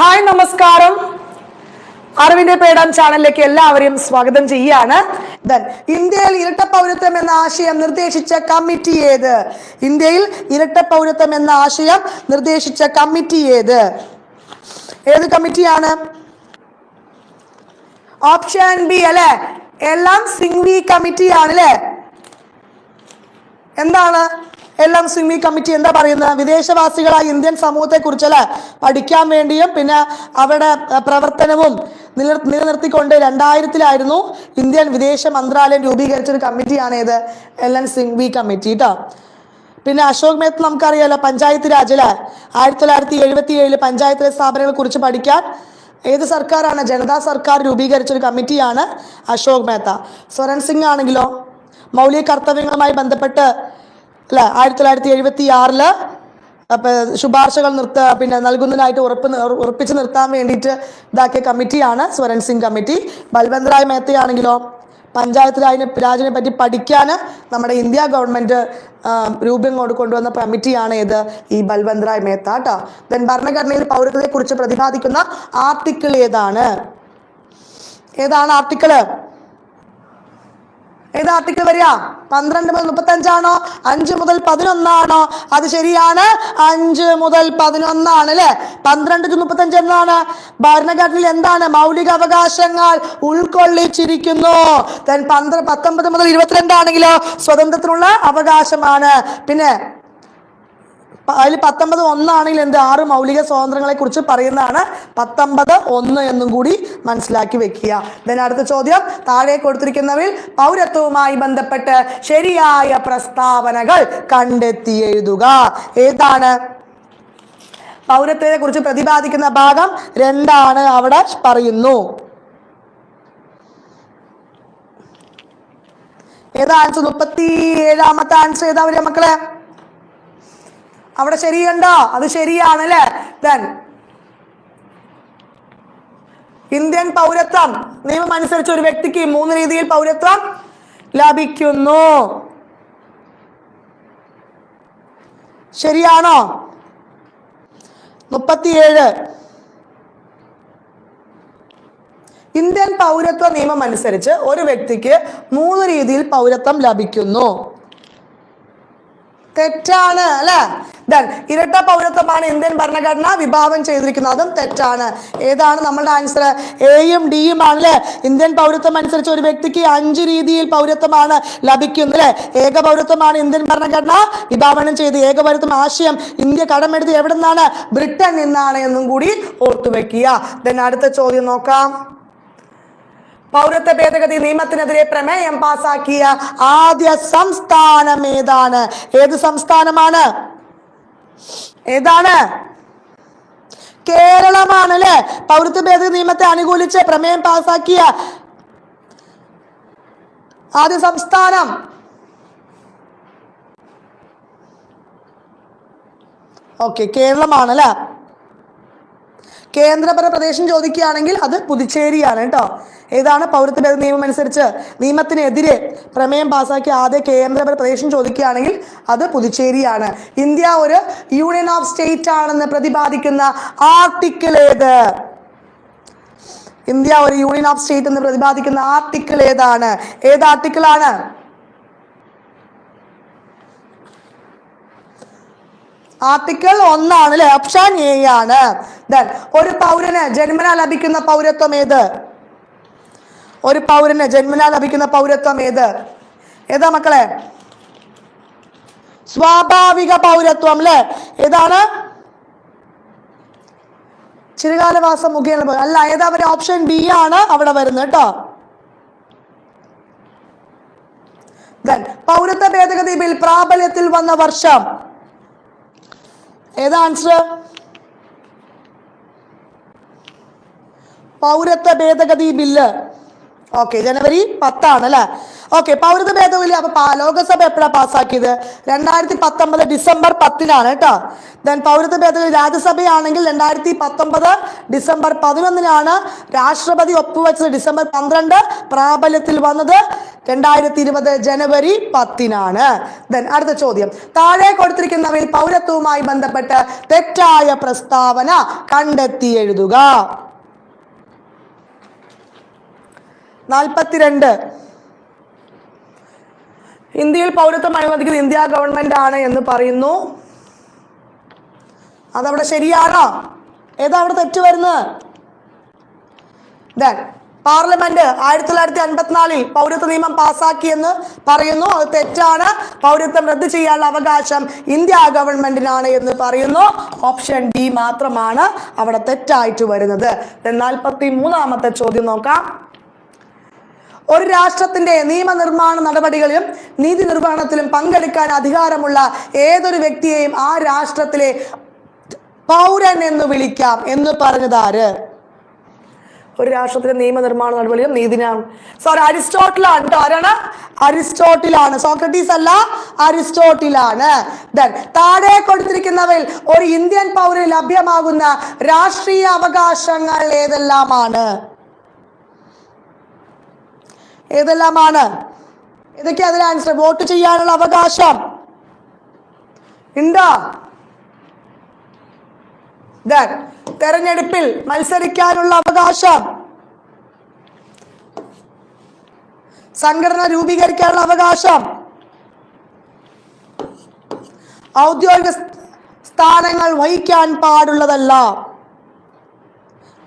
Hi നമസ്കാരം. അറിവിന്റെ പേടാം ചാനലിലേക്ക് എല്ലാവരെയും സ്വാഗതം ചെയ്യാണ്. ഇന്ത്യയിൽ ഇരട്ട പൗരത്വം എന്ന ആശയം നിർദ്ദേശിച്ച കമ്മിറ്റി ഏത്? ഇന്ത്യയിൽ ഇരട്ട പൗരത്വം എന്ന ആശയം നിർദ്ദേശിച്ച കമ്മിറ്റി ഏത്? ഏത് കമ്മിറ്റിയാണ്? ഓപ്ഷൻ ബി അല്ലെ? എല്ലാം സിംഗ്വി കമ്മിറ്റിയാണ് അല്ലെ എന്താണ്? എല്ലാം സ്വിമ്മി കമ്മിറ്റി എന്താ പറയുന്നത്? വിദേശവാസികളായ ഇന്ത്യൻ സമൂഹത്തെ കുറിച്ചല്ലേ പഠിക്കാൻ വേണ്ടിയും പിന്നെ അവരുടെ പ്രവർത്തനവും നില നിലനിർത്തിക്കൊണ്ട് രണ്ടായിരത്തിലായിരുന്നു ഇന്ത്യൻ വിദേശ മന്ത്രാലയം രൂപീകരിച്ച ഒരു കമ്മിറ്റിയാണ് ഏത് എൽ എൻ സിംഗ്വി കമ്മിറ്റി കേട്ടോ പിന്നെ അശോക് മേത്ത് നമുക്കറിയാലോ പഞ്ചായത്ത് രാജിൽ ആയിരത്തി തൊള്ളായിരത്തി എഴുപത്തി ഏഴിൽ പഞ്ചായത്ത് രാജ് സ്ഥാപനങ്ങളെ കുറിച്ച് പഠിക്കാൻ ഏത് സർക്കാരാണ്? ജനതാ സർക്കാർ രൂപീകരിച്ച ഒരു കമ്മിറ്റിയാണ് അശോക് മേത്ത. സ്വരൺ സിംഗ് ആണെങ്കിലോ മൗലിക കർത്തവ്യങ്ങളുമായി ബന്ധപ്പെട്ട് അല്ലെ ആയിരത്തി തൊള്ളായിരത്തി എഴുപത്തി ആറിൽ ശുപാർശകൾ നിർത്ത പിന്നെ നൽകുന്നതിനായിട്ട് ഉറപ്പ് ഉറപ്പിച്ചു നിർത്താൻ വേണ്ടിയിട്ട് ഇതാക്കിയ കമ്മിറ്റിയാണ് സ്വരൺ സിംഗ് കമ്മിറ്റി. ബൽവന്ത് മേത്തയാണെങ്കിലോ പഞ്ചായത്ത് രാജിനെ രാജിനെ പറ്റി പഠിക്കാൻ നമ്മുടെ ഇന്ത്യ ഗവൺമെന്റ് രൂപം കൊണ്ട് കൊണ്ടുവന്ന കമ്മിറ്റിയാണ് ഏത് ഈ ബൽവന്ത് മേത്ത കേട്ടോ ദെൻ ഭരണഘടനയിൽ പൗരത്വത്തെ കുറിച്ച് പ്രതിപാദിക്കുന്ന ആർട്ടിക്കിൾ ഏതാണ്? ഏതാണ് ആർട്ടിക്കിൾ? ഏത് ആർട്ടിക്കിൾ വരിക? പന്ത്രണ്ട് മുതൽ മുപ്പത്തി അഞ്ചാണോ അഞ്ച് മുതൽ പതിനൊന്നാണോ? അത് ശരിയാണ്. അഞ്ച് മുതൽ പതിനൊന്നാണ് അല്ലെ? പന്ത്രണ്ട് ടു മുപ്പത്തി അഞ്ച് എന്താണ് ഭരണഘടനയിൽ എന്താണ് മൗലിക അവകാശങ്ങൾ ഉൾക്കൊള്ളിച്ചിരിക്കുന്നു? Then പന്ത്ര പത്തൊമ്പത് മുതൽ ഇരുപത്തിരണ്ടാണെങ്കിലോ സ്വതന്ത്രത്തിനുള്ള അവകാശമാണ്. പിന്നെ അതിൽ പത്തൊമ്പത് ഒന്നാണെങ്കിൽ എന്ത്? ആറ് മൗലിക സ്വാതന്ത്ര്യങ്ങളെ കുറിച്ച് പറയുന്നതാണ് പത്തൊമ്പത് ഒന്ന് എന്നും കൂടി മനസ്സിലാക്കി വെക്കുക. ദെൻ അടുത്ത ചോദ്യം. താഴെ കൊടുത്തിരിക്കുന്നവരിൽ പൗരത്വവുമായി ബന്ധപ്പെട്ട് ശരിയായ പ്രസ്താവനകൾ കണ്ടെത്തി എഴുതുക. ഏതാണ്? പൗരത്വത്തെ കുറിച്ച് പ്രതിപാദിക്കുന്ന ഭാഗം രണ്ടാണ് അവിടെ പറയുന്നു. ഏതാ ആൻസർ മുപ്പത്തി ഏഴാമത്തെ ആൻസർ ഏതാ വരിക മക്കളെ? അവിടെ ശരിയുണ്ടോ? അത് ശരിയാണ് അല്ലേ ദെൻ ഇന്ത്യൻ പൗരത്വം. നിയമം അനുസരിച്ച് ഒരു വ്യക്തിക്ക് മൂന്ന് രീതിയിൽ പൗരത്വം ലഭിക്കുന്നു. ശരിയാണോ? മുപ്പത്തിയേഴ്. ഇന്ത്യൻ പൗരത്വ നിയമം അനുസരിച്ച് ഒരു വ്യക്തിക്ക് മൂന്ന് രീതിയിൽ പൗരത്വം ലഭിക്കുന്നു. തെറ്റാണ് അല്ലെ? ദൻ ഇരട്ട പൗരത്വമാണ് ഇന്ത്യൻ ഭരണഘടന വിഭാവനം ചെയ്തിരിക്കുന്നത്. അതും തെറ്റാണ്. ഏതാണ് നമ്മളുടെ ആൻസർ എയും ഡിയും ആണ് അല്ലെ ഇന്ത്യൻ പൗരത്വം അനുസരിച്ച് ഒരു വ്യക്തിക്ക് അഞ്ച് രീതിയിൽ പൗരത്വമാണ് ലഭിക്കുന്നത് അല്ലേ ഏക പൗരത്വമാണ് ഇന്ത്യൻ ഭരണഘടന വിഭാവനം ചെയ്ത്. ഏക പൗരത്വം ആശയം ഇന്ത്യ കടമെടുത്ത് എവിടെ നിന്നാണ് ബ്രിട്ടൻ നിന്നാണ് എന്നും കൂടി ഓർത്തു വെക്കുക. ദൻ അടുത്ത ചോദ്യം നോക്കാം. പൗരത്വ ഭേദഗതി നിയമത്തിനെതിരെ പ്രമേയം പാസാക്കിയ ആദ്യ സംസ്ഥാനം ഏതാണ്? ഏത് സംസ്ഥാനമാണ്? ഏതാണ്? കേരളമാണ് അല്ലെ പൗരത്വ ഭേദഗതി നിയമത്തെ അനുകൂലിച്ച് പ്രമേയം പാസാക്കിയ ആദ്യ സംസ്ഥാനം? ഓക്കെ കേരളമാണ് അല്ലേ കേന്ദ്രഭരണ പ്രദേശം ചോദിക്കുകയാണെങ്കിൽ അത് പുതുച്ചേരിയാണ് കേട്ടോ. ഏതാണ് പൗരത്വ ഭേദ നിയമം അനുസരിച്ച് നിയമത്തിനെതിരെ പ്രമേയം പാസാക്കിയ ആദ്യ കേന്ദ്രഭരണ പ്രദേശം ചോദിക്കുകയാണെങ്കിൽ അത് പുതുച്ചേരിയാണ്. ഇന്ത്യ ഒരു യൂണിയൻ ഓഫ് സ്റ്റേറ്റ് ആണെന്ന് പ്രതിപാദിക്കുന്ന ആർട്ടിക്കിൾ ഏത്? ഇന്ത്യ ഒരു യൂണിയൻ ഓഫ് സ്റ്റേറ്റ് എന്ന് പ്രതിപാദിക്കുന്ന ആർട്ടിക്കിൾ ഏതാണ്? ഏത് ആർട്ടിക്കിൾ ആർട്ടിക്കിൾ ഒന്നാണ് അല്ലെ ഓപ്ഷൻ എ ആണ്. ദൻ ഒരു പൗരന് ജന്മനാ ലഭിക്കുന്ന പൗരത്വം ഏത്? ഒരു പൗരന് ജന്മനാ ലഭിക്കുന്ന പൗരത്വം ഏത്? ഏതാ മക്കളെ? സ്വാഭാവിക പൗരത്വം അല്ലെ? ഏതാണ്? ചിരകാലവാസം മുഖേന അല്ല ഏതാ അവരെ ഓപ്ഷൻ ബി ആണ് അവിടെ വരുന്നത് കേട്ടോ. ദൻ പൗരത്വ ഭേദഗതി ബിൽ പ്രാബല്യത്തിൽ വന്ന വർഷം. ഏതാ ആൻസർ പൗരത്വ ഭേദഗതി ബില്ല്. ഓക്കെ ജനുവരി പത്താണ് അല്ലെ? ഓക്കെ പൗരത്വ ഭേദഗതി അപ്പൊ ലോകസഭ എപ്പോഴാ പാസ്സാക്കിയത്? രണ്ടായിരത്തി പത്തൊമ്പത് ഡിസംബർ പത്തിനാണ് കേട്ടോ. ദെൻ പൗരത്വ ഭേദഗതി രാജ്യസഭയാണെങ്കിൽ രണ്ടായിരത്തി പത്തൊമ്പത് ഡിസംബർ പതിനൊന്നിനാണ് രാഷ്ട്രപതി ഒപ്പുവെച്ചത്. ഡിസംബർ പന്ത്രണ്ട് പ്രാബല്യത്തിൽ വന്നത്. രണ്ടായിരത്തി ഇരുപത് ജനുവരി പത്തിനാണ്. ദെൻ അടുത്ത ചോദ്യം. താഴെ കൊടുത്തിരിക്കുന്നവയിൽ പൗരത്വവുമായി ബന്ധപ്പെട്ട് തെറ്റായ പ്രസ്താവന കണ്ടെത്തി എഴുതുക. നാൽപ്പത്തിരണ്ട്. ഇന്ത്യയിൽ പൗരത്വം അനുവദിക്കുന്ന ഇന്ത്യ ഗവൺമെന്റ് ആണ് എന്ന് പറയുന്നു. അതവിടെ ശരിയാണോ? ഏതാ അവിടെ തെറ്റ് വരുന്നത്? ദെൻ പാർലമെന്റ് ആയിരത്തി തൊള്ളായിരത്തി അൻപത്തിനാലിൽ പൗരത്വ നിയമം പാസാക്കിയെന്ന് പറയുന്നു. അത് തെറ്റാണ്. പൗരത്വം റദ്ദ് ചെയ്യാനുള്ള അവകാശം ഇന്ത്യ ഗവൺമെന്റിനാണ് എന്ന് പറയുന്നു. ഓപ്ഷൻ ഡി മാത്രമാണ് അവിടെ തെറ്റായിട്ട് വരുന്നത്. നാൽപ്പത്തി മൂന്നാമത്തെ ചോദ്യം നോക്കാം. ഒരു രാഷ്ട്രത്തിന്റെ നിയമനിർമ്മാണ നടപടികളിലും നീതി നിർവഹണത്തിലും പങ്കെടുക്കാൻ അധികാരമുള്ള ഏതൊരു വ്യക്തിയെയും ആ രാഷ്ട്രത്തിലെ പൗരൻ എന്ന് വിളിക്കാം. എന്ന് പറഞ്ഞതാര് ഒരു രാഷ്ട്രത്തിന്റെ നിയമനിർമ്മാണ നടപടിയും നീതിനാണ് സോ അരിസ്റ്റോട്ടിലാണ് കേട്ടോ ആരാണ്? അരിസ്റ്റോട്ടിലാണ്. സോക്രട്ടീസ് അല്ല അരിസ്റ്റോട്ടിലാണ്. ദെൻ താഴെ കൊടുത്തിരിക്കുന്നവയിൽ ഒരു ഇന്ത്യൻ പൗരന് ലഭ്യമാകുന്ന രാഷ്ട്രീയ അവകാശങ്ങൾ ഏതെല്ലാമാണ്? ഏതെല്ലാമാണ്? ഇതൊക്കെ അതിന് ആൻസർ വോട്ട് ചെയ്യാനുള്ള അവകാശം. ഉണ്ടോ? Then, തെരഞ്ഞെടുപ്പിൽ മത്സരിക്കാനുള്ള അവകാശം. സംഘടന രൂപീകരിക്കാനുള്ള അവകാശം. ഔദ്യോഗിക സ്ഥാനങ്ങൾ വഹിക്കാൻ പാടുള്ളതല്ല.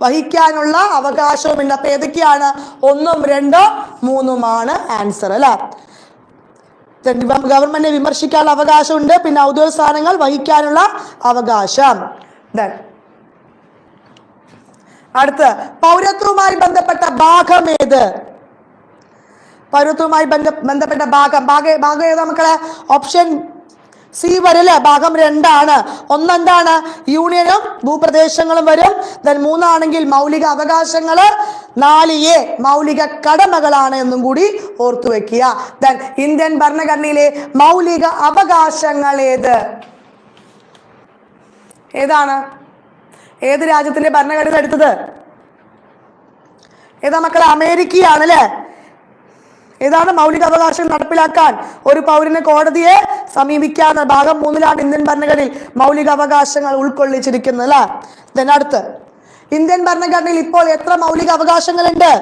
വഹിക്കാനുള്ള അവകാശവുമില്ല. അപ്പൊ ഏതൊക്കെയാണ്? ഒന്നും രണ്ടോ മൂന്നുമാണ് ആൻസർ അല്ലെ? ഗവൺമെന്റിനെ വിമർശിക്കാനുള്ള അവകാശമുണ്ട്. പിന്നെ ഔദ്യോഗിക സ്ഥാനങ്ങൾ വഹിക്കാനുള്ള അവകാശം. Then, അടുത്ത് പൗരത്വവുമായി ബന്ധപ്പെട്ട ഭാഗം ഏത്? പൗരത്വവുമായി ബന്ധ ബന്ധപ്പെട്ട ഭാഗം. ഭാഗം ഭാഗം ഏതാ മക്കളെ? ഓപ്ഷൻ സി വരല്ലേ ഭാഗം രണ്ടാണ്. ഒന്നെന്താണ്? യൂണിയനും ഭൂപ്രദേശങ്ങളും വരും. ദെൻ മൂന്നാണെങ്കിൽ മൗലിക അവകാശങ്ങൾ. നാല് എ മൗലിക കടമകളാണ് എന്നും കൂടി ഓർത്തു വെക്കുക. ദെൻ ഇന്ത്യൻ ഭരണഘടനയിലെ മൗലിക അവകാശങ്ങൾ ഏത്? ഏതാണ്? ഏത് രാജ്യത്തിന്റെ ഭരണഘടന എടുത്തത്? ഏതാ മക്കളെ അമേരിക്കയാണ് അല്ലേ ഏതാണ് മൗലിക അവകാശം നടപ്പിലാക്കാൻ ഒരു പൗരന് കോടതിയെ സമീപിക്കാന്ന് ഭാഗം മൂന്നിലാണ് ഇന്ത്യൻ ഭരണഘടനയിൽ മൗലിക അവകാശങ്ങൾ ഉൾക്കൊള്ളിച്ചിരിക്കുന്നത് അല്ലെ? അടുത്ത് ഇന്ത്യൻ ഭരണഘടനയിൽ ഇപ്പോൾ എത്ര മൗലിക അവകാശങ്ങളുണ്ട്?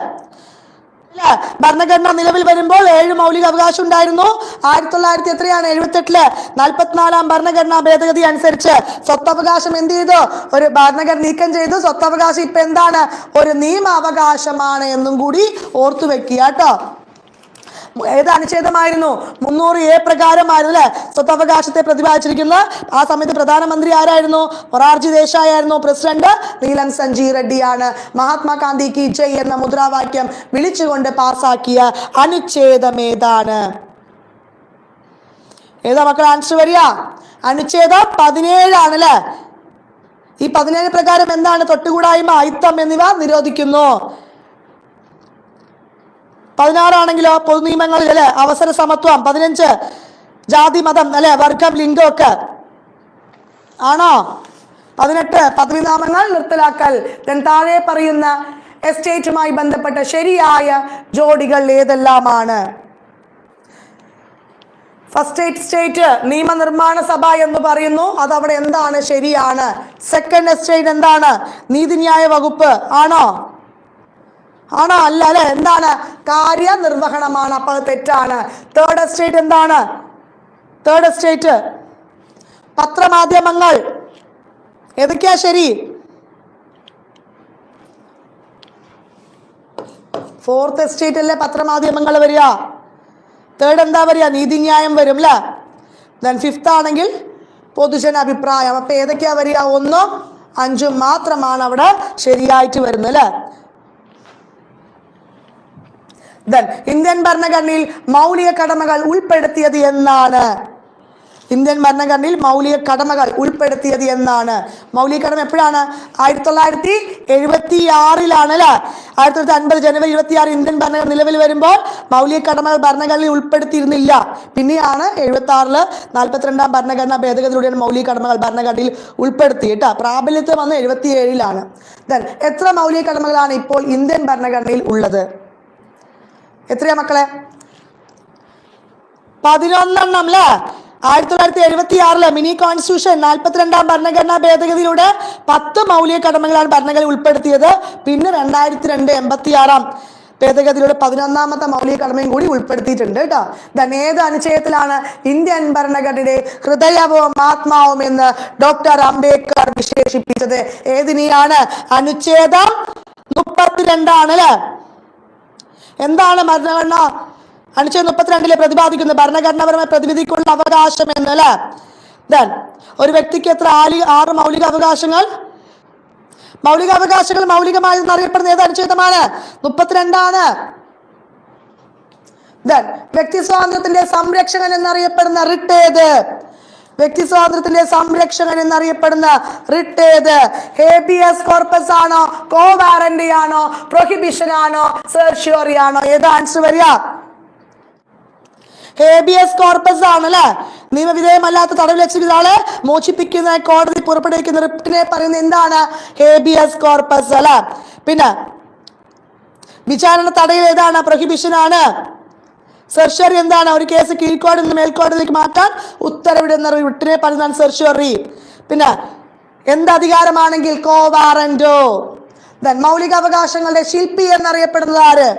ഭരണഘടന നിലവിൽ വരുമ്പോൾ ഏഴ് മൗലിക അവകാശം ഉണ്ടായിരുന്നു. ആയിരത്തി തൊള്ളായിരത്തി എത്രയാണ്? എഴുപത്തെട്ടിൽ. നാൽപ്പത്തിനാലാം ഭരണഘടനാ ഭേദഗതി അനുസരിച്ച് സ്വത്തവകാശം എന്ത് ചെയ്തു? ഒരു ഭരണഘടന നീക്കം ചെയ്തു. സ്വത്തവകാശം ഇപ്പൊ എന്താണ്? ഒരു നിയമാവകാശമാണ് എന്നും കൂടി ഓർത്തു വെക്കുക കേട്ടോ. ഏത് അനുച്ഛേദമായിരുന്നു? മുന്നൂറ് എ പ്രകാരമായിരുന്നു അല്ലെ? സ്വത്തവകാശത്തെ പ്രതിപാദിച്ചിരിക്കുന്ന ആ സമയത്ത് പ്രധാനമന്ത്രി ആരായിരുന്നു? മൊറാർജി ദേശായി ആയിരുന്നു പ്രസിഡന്റ് നീലം സഞ്ജി റെഡ്ഡിയാണ്. മഹാത്മാഗാന്ധി കി ജയ് എന്ന മുദ്രാവാക്യം വിളിച്ചുകൊണ്ട് പാസാക്കിയ അനുച്ഛേദം ഏതാണ്? ഏതാ മക്കൾ ആൻസർ വരിക? അനുച്ഛേദം പതിനേഴാണ് അല്ലെ? ഈ പതിനേഴ് പ്രകാരം എന്താണ് തൊട്ടുകൂടായ്മ അയിത്തം എന്നിവ നിരോധിക്കുന്നു. പതിനാറാണെങ്കിലോ പൊതു നിയമങ്ങളിൽ അല്ലെ? അവസര സമത്വം പതിനഞ്ച്. ജാതി മതം അല്ലെ? വർഗം ലിംഗം ഒക്കെ. ആണോ? പതിനെട്ട്. പദവിനാമങ്ങൾ നിർത്തലാക്കൽ. താഴെ പറയുന്ന എസ്റ്റേറ്റുമായി ബന്ധപ്പെട്ട ശരിയായ ജോഡികൾ ഏതെല്ലാമാണ്? ഫസ്റ്റ് എയ്റ്റ് സ്റ്റേറ്റ് നിയമനിർമ്മാണ സഭ എന്ന് പറയുന്നു. അത് അവിടെ എന്താണ്? ശരിയാണ്. സെക്കൻഡ് എസ്റ്റേറ്റ് എന്താണ്? നീതിന്യായ വകുപ്പ്. ആണോ? ആണോ? അല്ല അല്ലെ എന്താണ്? കാര്യനിർവഹണമാണ്. അപ്പൊ അത് തെറ്റാണ്. തേർഡ് എസ്റ്റേറ്റ് എന്താണ്? തേർഡ് എസ്റ്റേറ്റ് പത്രമാധ്യമങ്ങൾ. ഏതൊക്കെയാ ശരി? ഫോർത്ത് എസ്റ്റേറ്റ് അല്ലേ പത്രമാധ്യമങ്ങൾ വരിക? തേർഡ് എന്താ വരിക? നീതിന്യായം വരും അല്ലേ? ദെൻ ഫിഫ്ത്ത് ആണെങ്കിൽ പൊതുജന അഭിപ്രായം അപ്പൊ ഏതൊക്കെയാ വരിക? ഒന്നോ അഞ്ചും മാത്രമാണ് അവിടെ ശരിയായിട്ട് വരുന്നത് അല്ലേ? ദെൻ ഇന്ത്യൻ ഭരണഘടനയിൽ മൗലിക കടമകൾ ഉൾപ്പെടുത്തിയത് എന്നാണ്. ഇന്ത്യൻ ഭരണഘടനയിൽ മൗലിക കടമകൾ ഉൾപ്പെടുത്തിയത് എന്നാണ്. മൗലിക കടമ എപ്പോഴാണ്? ആയിരത്തി തൊള്ളായിരത്തി എഴുപത്തി ആറിലാണ് അല്ലെ? ആയിരത്തി തൊള്ളായിരത്തി അൻപത് ജനുവരി ഇരുപത്തി ആറ് ഇന്ത്യൻ ഭരണഘടന നിലവിൽ വരുമ്പോൾ മൗലിക കടമകൾ ഭരണഘടനയിൽ ഉൾപ്പെടുത്തിയിരുന്നില്ല. പിന്നെയാണ് എഴുപത്തി ആറിൽ നാൽപ്പത്തിരണ്ടാം ഭരണഘടനാ ഭേദഗതിയിലൂടെയാണ് മൗലിക കടമകൾ ഭരണഘടനയിൽ ഉൾപ്പെടുത്തി കേട്ടോ പ്രാബല്യത്തിൽ വന്ന് എഴുപത്തി ഏഴിലാണ് ദെൻ എത്ര മൗലിക കടമകളാണ് ഇപ്പോൾ ഇന്ത്യൻ ഭരണഘടനയിൽ ഉള്ളത്? എത്രയാ മക്കളെ? പതിനൊന്നെണ്ണം അല്ലേ ആയിരത്തി തൊള്ളായിരത്തി എഴുപത്തി ആറിലെ മിനി കോൺസ്റ്റിറ്റ്യൂഷൻ നാൽപ്പത്തിരണ്ടാം ഭരണഘടനാ ഭേദഗതിയിലൂടെ പത്ത് മൗലിക കടമകളാണ് ഭരണഘടന ഉൾപ്പെടുത്തിയത്. പിന്നെ രണ്ടായിരത്തി രണ്ട് എൺപത്തി ആറാം ഭേദഗതിയിലൂടെ പതിനൊന്നാമത്തെ മൗലിക കടമയും കൂടി ഉൾപ്പെടുത്തിയിട്ടുണ്ട് കേട്ടോ. ദൻ ഏത് അനുച്ഛേദത്തിലാണ് ഇന്ത്യൻ ഭരണഘടനയുടെ ഹൃദയവും ആത്മാവും എന്ന് ഡോക്ടർ അംബേദ്കർ വിശേഷിപ്പിച്ചത്. ഏതിനെയാണ്? അനുച്ഛേദം മുപ്പത്തിരണ്ടാണ് അല്ലേ എന്താണ് ഭരണഘടന? അനുച്ഛേദം മുപ്പത്തിരണ്ടിലെ പ്രതിപാദിക്കുന്നത് ഭരണഘടനാപരമായ പ്രതിനിധിക്കുള്ള അവകാശം എന്ന് അല്ലേ? ദൻ ഒരു വ്യക്തിക്ക് എത്ര ആലി ആറ് മൗലിക അവകാശങ്ങൾ? മൗലിക അവകാശങ്ങൾ മൗലികമായെന്ന് അറിയപ്പെടുന്ന ഏത് അനുച്ഛേദമാണ്? മുപ്പത്തിരണ്ടാണ്. ദൻ വ്യക്തി സ്വാതന്ത്ര്യത്തിന്റെ സംരക്ഷകൻ എന്നറിയപ്പെടുന്ന റിട്ട് ഏത്? വ്യക്തി സ്വാതന്ത്ര്യത്തിന്റെ സംരക്ഷകൻ എന്നറിയപ്പെടുന്ന റിട്ട് ഏത് ഹേബിയസ് കോർപ്പസ് ആണോ കോ വാറന്റി ആണോ പ്രൊഹിബിഷൻ ആണോ സെർഷ്യോറി ആണോ? ഏത് ആൻസർ വരിക? ഹേബിയസ് കോർപ്പസ് ആണ് അല്ലെ? നിയമവിധേയമല്ലാത്ത തടവ് ലക്ഷ്യം മോചിപ്പിക്കുന്ന കോടതി പുറപ്പെടുവിക്കുന്ന റിപ്പിനെ പറയുന്നത് എന്താണ്? ഹേബിയസ് കോർപ്പസ് അല്ലെ? പിന്നെ വിചാരണ തടയിൽ ഏതാണ്? പ്രൊഹിബിഷൻ ആണ്. സെർഷറി എന്താണ്? ഒരു കേസ് കീഴ്ക്കോടിൽ നിന്ന് മേൽക്കോടതിക്ക് മാറ്റാൻ ഉത്തരവിടുന്ന റിട്ടിനെ പറയുന്നതാണ് സെർഷറി പിന്നെ എന്ത് അധികാരമാണെങ്കിൽ കോവാറന്റോ മൗലിക അവകാശങ്ങളുടെ ശില്പി എന്നറിയപ്പെടുന്നത് ആര്?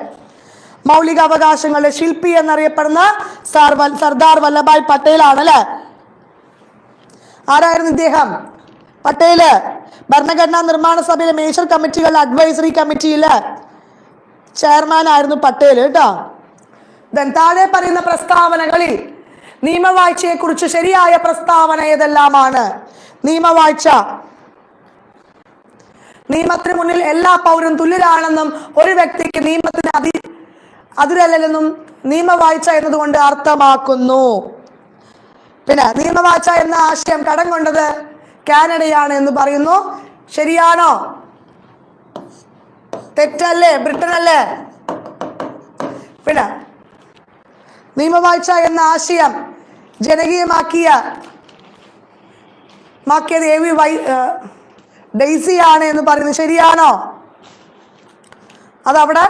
മൗലിക അവകാശങ്ങളുടെ ശില്പി എന്നറിയപ്പെടുന്ന സർദാർ വല്ലഭായ് പട്ടേൽ ആണല്ലേ ആരായിരുന്നു ഇദ്ദേഹം? പട്ടേൽ ഭരണഘടനാ നിർമ്മാണ സഭയിലെ മേജർ കമ്മിറ്റികളുടെ അഡ്വൈസറി കമ്മിറ്റിയിലെ ചെയർമാൻ ആയിരുന്നു പട്ടേൽ കേട്ടോ? താഴെ പറയുന്ന പ്രസ്താവനകളിൽ നിയമവാഴ്ചയെ കുറിച്ച് ശരിയായ പ്രസ്താവന ഏതെല്ലാമാണ്? നിയമവാഴ്ച. നിയമത്തിന് മുന്നിൽ എല്ലാ പൗരും തുല്യരാണെന്നും ഒരു വ്യക്തിക്ക് നിയമത്തിന് അതി അതിരല്ലെന്നും നിയമവാഴ്ച എന്നതുകൊണ്ട് അർത്ഥമാക്കുന്നു. പിന്നെ നിയമവാഴ്ച എന്ന ആശയം കടം കൊണ്ടത് കാനഡയാണ് എന്ന് പറയുന്നു. ശരിയാണോ? തെറ്റല്ലേ? ബ്രിട്ടനല്ലേ? പിന്നെ നിയമവാഴ്ച എന്ന ആശയം ജനകീയമാക്കിയ മാക്കിയത് എ വി വൈ ഡെയ്സിയാണ് എന്ന് പറയുന്നത്. ശരിയാണോ? അതവിടെ?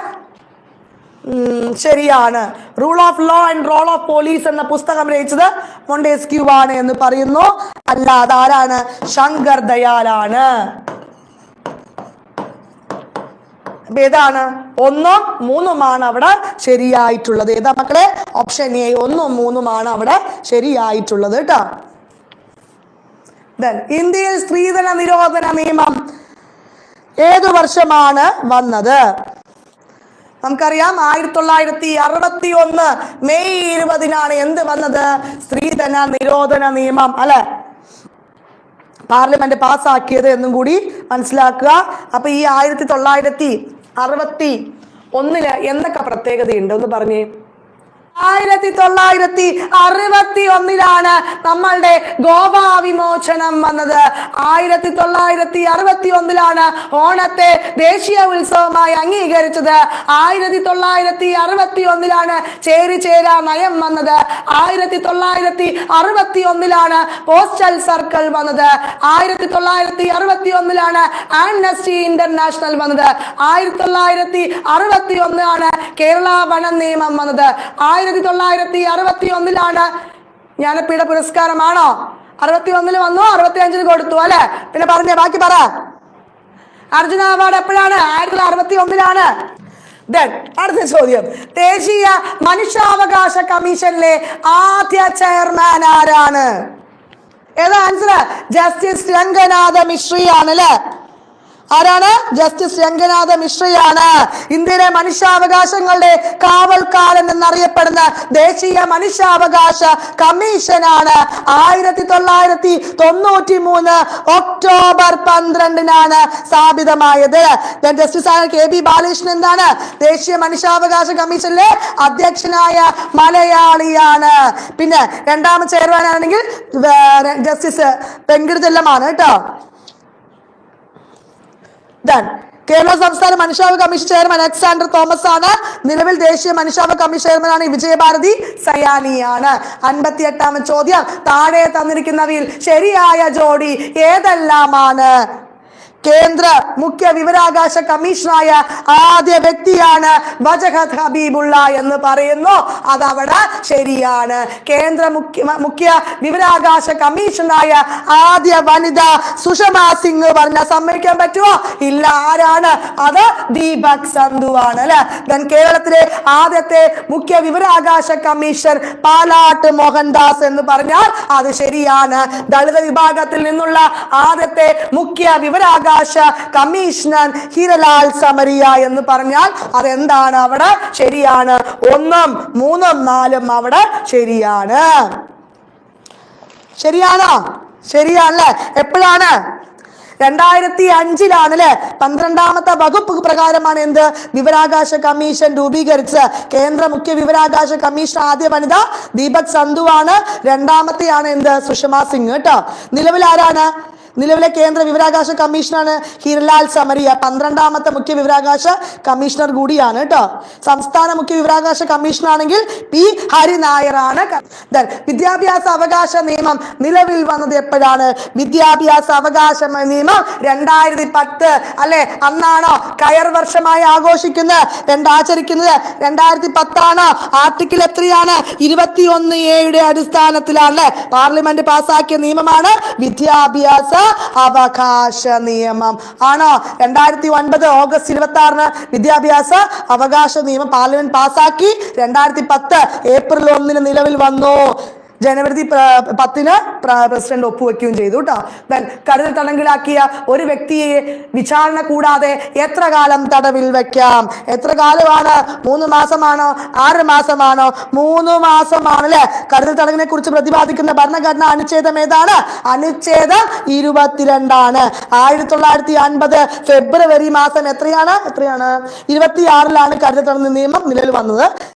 ശരിയാണ്. Rule of law and role of police എന്ന പുസ്തകം രചിച്ചത് മൊണ്ടേസ്ക്യൂ ആണ് എന്ന് പറയുന്നു. അല്ല ആരാണ്? ശങ്കർ ദയാലാണ് അപ്പൊ ഏതാണ്? ഒന്നും മൂന്നുമാണ് അവിടെ ശരിയായിട്ടുള്ളത്. ഏതാ മക്കളെ? ഓപ്ഷൻ എ ഒന്നും മൂന്നുമാണ് അവിടെ ശരിയായിട്ടുള്ളത് കേട്ടോ. ഇന്ത്യയിൽ സ്ത്രീധന നിരോധന നിയമം ഏതു വർഷമാണ് വന്നത്? നമുക്കറിയാം ആയിരത്തി തൊള്ളായിരത്തി അറുപത്തി ഒന്ന് മെയ് ഇരുപതിനാണ് എന്ത് വന്നത്? സ്ത്രീധന നിരോധന നിയമം അല്ലെ? പാർലമെന്റ് പാസ്സാക്കിയത് എന്നും കൂടി മനസ്സിലാക്കുക. അപ്പൊ ഈ ആയിരത്തി തൊള്ളായിരത്തി അറുപത്തി ഒന്നിൽ എന്തൊക്കെ പ്രത്യേകതയുണ്ട്? ഒന്ന് പറഞ്ഞേ. ആയിരത്തി തൊള്ളായിരത്തി അറുപത്തി ഒന്നിലാണ് നമ്മളുടെ ഗോവ വിമോചനം വന്നത്. ആയിരത്തി തൊള്ളായിരത്തി അറുപത്തി ഒന്നിലാണ് ഓണത്തെ ദേശീയ ഉത്സവമായി അംഗീകരിച്ചത്. ആയിരത്തി തൊള്ളായിരത്തി അറുപത്തി ഒന്നിലാണ് ചേരി ചേരാ നയം വന്നത്. ആയിരത്തി തൊള്ളായിരത്തി അറുപത്തി ഒന്നിലാണ് പോസ്റ്റൽ സർക്കിൾ വന്നത്. ആയിരത്തി തൊള്ളായിരത്തി അറുപത്തി ഒന്നിലാണ് ആംനസ്റ്റി ഇന്റർനാഷണൽ വന്നത്. ആയിരത്തി തൊള്ളായിരത്തി അറുപത്തി ഒന്നിലാണ് കേരള വനം നിയമം വന്നത്. ആയിരത്തി തൊള്ളായിരത്തി അറുപത്തി ഒന്നിലാണ് ജ്ഞാനപീഠ പുരസ്കാരമാണോ? അറുപത്തി ഒന്നിൽ വന്നു? അറുപത്തി അഞ്ചിന് കൊടുത്തു അല്ലെ? പിന്നെ പറഞ്ഞേ ബാക്കി പറ. അർജുന അവാർഡ് എപ്പോഴാണ്? ആയിരത്തി അറുപത്തി ഒന്നിലാണ് അടുത്ത ചോദ്യം. ദേശീയ മനുഷ്യാവകാശ കമ്മീഷനിലെ ആദ്യ ചെയർമാൻ ആരാണ്? ഏതാ ആൻസർ ജസ്റ്റിസ് രംഗനാഥ മിശ്രി ആണ് അല്ലേ? ആരാണ്? ജസ്റ്റിസ് രംഗനാഥ മിശ്രയാണ്. ഇന്ത്യയിലെ മനുഷ്യാവകാശങ്ങളുടെ കാവൽക്കാരൻ എന്നറിയപ്പെടുന്ന ദേശീയ മനുഷ്യാവകാശ കമ്മീഷനാണ്. ആയിരത്തി തൊള്ളായിരത്തി തൊണ്ണൂറ്റി മൂന്ന് ഒക്ടോബർ പന്ത്രണ്ടിനാണ് സ്ഥാപിതമായത്. ജസ്റ്റിസ് ആയ കെ ബി ബാലകൃഷ്ണൻ എന്താണ്? ദേശീയ മനുഷ്യാവകാശ കമ്മീഷനിലെ അധ്യക്ഷനായ മലയാളിയാണ്. പിന്നെ രണ്ടാമത് ചെയർമാൻ ആണെങ്കിൽ ജസ്റ്റിസ് വെങ്കിടചെല്ലമാണ് കേട്ടോ. Done. കേരള സംസ്ഥാന മനുഷ്യാവകാശ കമ്മീഷൻ ചെയർമാൻ അലക്സാണ്ടർ തോമസ് ആണ് നിലവിൽ ദേശീയ മനുഷ്യാവകാശ കമ്മീഷൻ ചെയർമാനാണ് വിജയഭാരതി സയാനിയാണ്. അൻപത്തി എട്ടാമത് ചോദ്യം. താഴെ തന്നിരിക്കുന്നവയിൽ ശരിയായ ജോഡി ഏതെല്ലാമാണ്? കേന്ദ്ര മുഖ്യ വിവരാകാശ കമ്മീഷനായ ആദ്യ വ്യക്തിയാണ് വജഹത് ഹബീബുള്ള എന്ന് പറയുന്നു. അതവിടെ ശരിയാണ്. കേന്ദ്ര മുഖ്യ മുഖ്യ വിവരാകാശ കമ്മീഷനായ ആദ്യ വനിത സുഷമ സിംഗ് പറഞ്ഞ സമ്മതിക്കാൻ പറ്റുമോ? ഇല്ല. ആരാണ്? അത് ദീപക് സന്ധുവാണ് അല്ലെ? ദെൻ കേരളത്തിലെ ആദ്യത്തെ മുഖ്യ വിവരാകാശ കമ്മീഷൻ പാലാട്ട് മോഹൻദാസ് എന്ന് പറഞ്ഞാൽ അത് ശരിയാണ്. ദളിത് വിഭാഗത്തിൽ നിന്നുള്ള ആദ്യത്തെ മുഖ്യ വിവരാകാശ കമ്മീഷണർ ഹീരലാൽ സമരിയ എന്ന് പറഞ്ഞാൽ അതെന്താണ് അവിടെ? ശരിയാണ്. ഒന്നും മൂന്നും നാലും അവിടെ ശരിയാണ്. ശരിയാണോ? ശരിയാണല്ലേ? എപ്പോഴാണ്? രണ്ടായിരത്തി അഞ്ചിലാണ് അല്ലെ പന്ത്രണ്ടാമത്തെ വകുപ്പ് പ്രകാരമാണ് എന്ത്? വിവരാകാശ കമ്മീഷൻ രൂപീകരിച്ച് കേന്ദ്ര മുഖ്യ വിവരാകാശ കമ്മീഷൻ ആദ്യ വനിത ദീപക് സന്ധുവാണ്. രണ്ടാമത്തെയാണ് എന്ത്? സുഷമ സിംഗ് കേട്ടോ. നിലവിൽ ആരാണ്? നിലവിലെ കേന്ദ്ര വിവരാകാശ കമ്മീഷനാണ് ഹിരലാൽ സമരിയ. പന്ത്രണ്ടാമത്തെ മുഖ്യ വിവരാകാശ കമ്മീഷണർ കൂടിയാണ് കേട്ടോ. സംസ്ഥാന മുഖ്യ വിവരാകാശ കമ്മീഷനാണെങ്കിൽ പി ഹരിനായറാണ് ദെൻ വിദ്യാഭ്യാസ അവകാശ നിയമം നിലവിൽ വന്നത് എപ്പോഴാണ്? വിദ്യാഭ്യാസ അവകാശ നിയമം രണ്ടായിരത്തി പത്ത് അല്ലെ? അന്നാണോ കയർ വർഷമായി ആഘോഷിക്കുന്നത്? രണ്ടാചരിക്കുന്നത് രണ്ടായിരത്തി പത്താണ് ആർട്ടിക്കിൾ എത്രയാണ്? ഇരുപത്തി ഒന്ന് എയുടെ അടിസ്ഥാനത്തിലാണ്. പാർലമെന്റ് പാസാക്കിയ നിയമമാണ് വിദ്യാഭ്യാസ അവകാശ നിയമം. ആണോ? രണ്ടായിരത്തി ഒൻപത് ഓഗസ്റ്റ് ഇരുപത്തി ആറിന് വിദ്യാഭ്യാസ അവകാശ നിയമം പാർലമെന്റ് പാസാക്കി രണ്ടായിരത്തി പത്ത് ഏപ്രിൽ ഒന്നിന് നിലവിൽ വന്നു. ജനുവരി പത്തിന് പ്രസിഡന്റ് ഒപ്പുവെക്കുകയും ചെയ്തു കേട്ടോ ദെൻ കരുതൽ തടങ്കിലാക്കിയ ഒരു വ്യക്തിയെ വിചാരണ കൂടാതെ എത്ര കാലം തടവിൽ വെക്കാം? എത്ര കാലമാണ്? മൂന്ന് മാസമാണോ? ആറ് മാസമാണോ? മൂന്ന് മാസമാണ് അല്ലെ കരുതൽ തടങ്കിനെ കുറിച്ച് പ്രതിപാദിക്കുന്ന ഭരണഘടന അനുച്ഛേദം ഏതാണ്? അനുച്ഛേദം ഇരുപത്തിരണ്ടാണ്. ആയിരത്തി തൊള്ളായിരത്തി അൻപത് ഫെബ്രുവരി മാസം എത്രയാണ്? എത്രയാണ്? ഇരുപത്തിയാറിലാണ് കരുതൽ തടങ്കൽ നിയമം നിലവിൽ വന്നത്.